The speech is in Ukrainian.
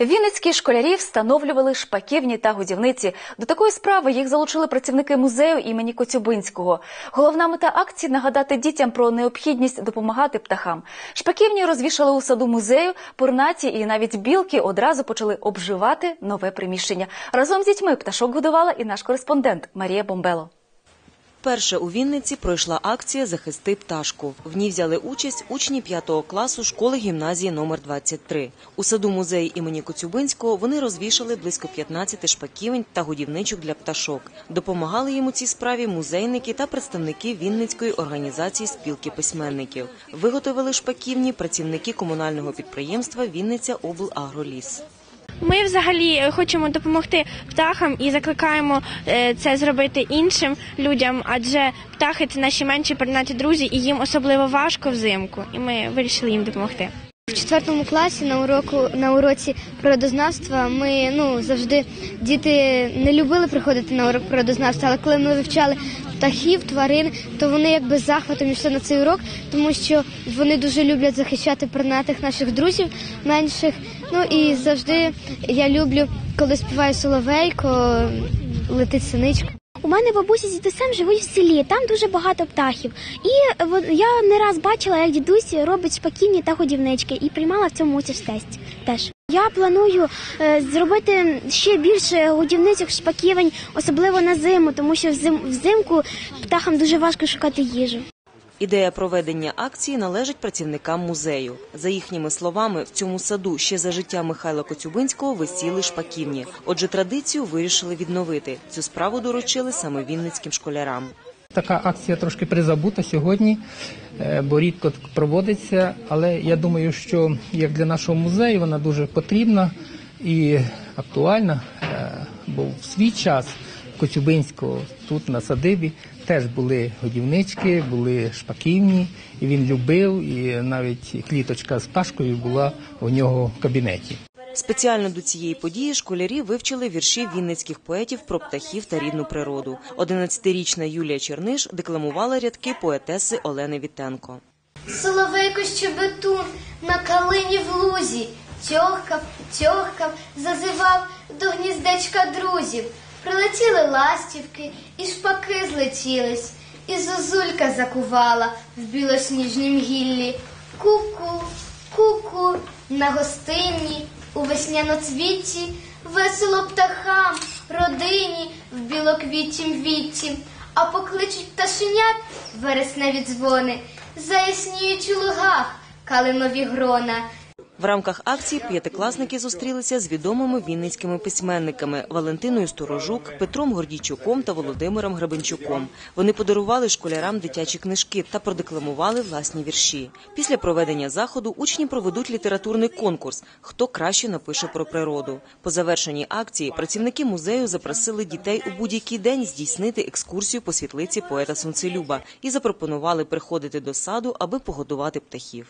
Вінницькі школярі встановлювали шпаківні та годівниці. До такої справи їх залучили працівники музею імені Коцюбинського. Головна мета акції нагадати дітям про необхідність допомагати птахам. Шпаківні розвішали у саду музею, пурнаті і навіть білки одразу почали обживати нове приміщення. Разом з дітьми пташок годувала і наш кореспондент Марія Бомбело. Вперше у Вінниці пройшла акція Захисти пташку. В ній взяли участь учні 5 класу школи гімназії номер 23 У саду музею імені Коцюбинського вони розвішали близько 15 шпаківень та годівничок для пташок. Допомагали їм у цій справі музейники та представники Вінницької організації спілки письменників. Виготовили шпаківні працівники комунального підприємства Вінниця облагроліс. Ми взагалі хочемо допомогти птахам і закликаємо е, це зробити іншим людям, адже птахи це наші менші пернаті друзі, і їм особливо важко взимку. І ми вирішили їм допомогти. В четвертому класі на уроку на уроці природознавства ми ну завжди діти не любили приходити на урок природознавства, але коли ми вивчали птахів, тварин, то вони якби з захватом йшли на цей урок, тому що вони дуже люблять захищати пернатих наших друзів менших. Ну і завжди я люблю, коли співає соловейко, летить синичка. У мене бабуся з дідусем живуть в селі, там дуже багато птахів. І е, я не раз бачила, як дідусь робить шпаківні та годівнички і приймала в цьому участь теж. Я планую е, зробити ще більше годівничок, шпаківень, особливо на зиму, тому що взим, взимку птахам дуже важко шукати їжу. Ідея проведення акції належить працівникам музею. За їхніми словами, в цьому саду ще за життя Михайла Коцюбинського висіли шпаківні. Отже, традицію вирішили відновити. Цю справу доручили саме вінницьким школярам. Така акція трошки призабута сьогодні, е, бо рідко проводиться. Але я думаю, що як для нашого музею вона дуже потрібна і актуальна, е, бо в свій час Коцюбинського тут на садибі теж були годівнички, були шпаківні, і він любив, і навіть кліточка з пташкою була у нього в кабінеті. Спеціально до цієї події школярі вивчили вірші вінницьких поетів про птахів та рідну природу. 11-річна Юлія Черниш декламувала рядки поетеси Олени Вітенко. Соловейко щебетун на калині в лузі, тьохкав, тьохкав, зазивав до гніздечка друзів. Прилетіли ластівки, і шпаки злетілись, і зозулька закувала в білосніжнім гіллі. Ку-ку, ку-ку, на гостинні, у весняноцвіті, весело птахам, родині в білоквітім вітті, а покличуть пташенят вересневі дзвони, заясніють у лугах калинові грона. В рамках акції п'ятикласники зустрілися з відомими вінницькими письменниками Валентиною Сторожук, Петром Гордійчуком та Володимиром Гребенчуком. Вони подарували школярам дитячі книжки та продекламували власні вірші. Після проведення заходу учні проведуть літературний конкурс Хто краще напише про природу. По завершенні акції працівники музею запросили дітей у будь-який день здійснити екскурсію по світлиці поета Сонцелюба і запропонували приходити до саду, аби погодувати птахів.